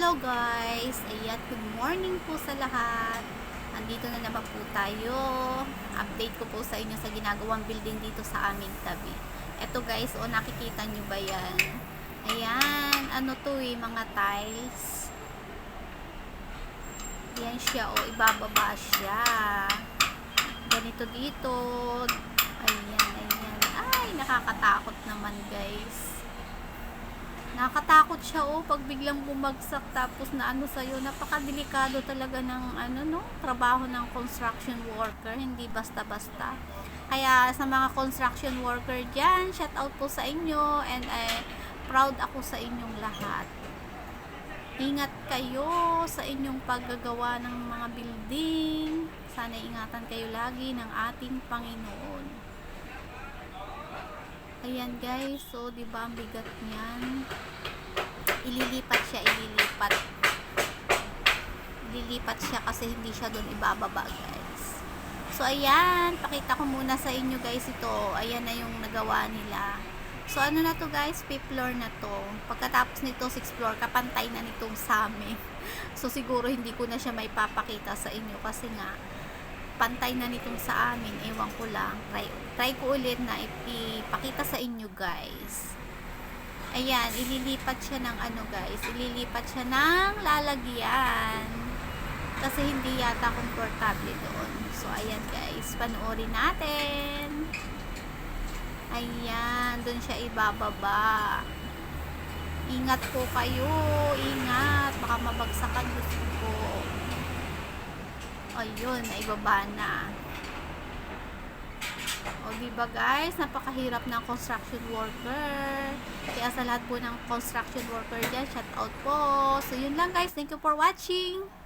Hello guys! Ayan, good morning po sa lahat. Andito na naman po tayo. Update ko po sa inyo sa ginagawang building dito sa aming tabi. Eto guys, o nakikita nyo ba yan? Ayan, ano to eh, mga tiles. Yan siya, o ibababa siya. Ganito dito. Ayan, ayan. Ay, nakakatakot naman guys. Nakakatakot siya oh pag biglang bumagsak tapos na ano sa'yo. Napakadelikado talaga ng ano no, trabaho ng construction worker. Hindi basta-basta. Kaya sa mga construction worker dyan, shout out po sa inyo and eh, proud ako sa inyong lahat. Ingat kayo sa inyong paggagawa ng mga building. Sana ingatan kayo lagi ng ating Panginoon. Ayan guys, so 'di ba ang bigat niyan? Ililipat siya, ililipat. Ililipat siya kasi hindi siya doon ibababa, guys. So ayan, pakita ko muna sa inyo guys ito. Ayan na yung nagawa nila. So ano na to guys, fifth floor na to. Pagkatapos nito, sixth floor, kapantay na nitong sa amin. So siguro hindi ko na siya may papakita sa inyo kasi nga pantay na nitong sa amin, ewan ko lang. Try, try ko ulit na ipakita sa inyo guys. Ayan, ililipat siya ng ano guys, ililipat siya ng lalagyan. Kasi hindi yata komportable doon. So, ayan guys, panoorin natin. Ayan, doon siya ibababa. Ingat po kayo, ingat. Baka mabagsakan gusto ko. Ayun, naibaba na. O, diba guys, napakahirap ng construction worker. Kaya sa lahat po ng construction worker dyan, shout out po. So, yun lang guys. Thank you for watching.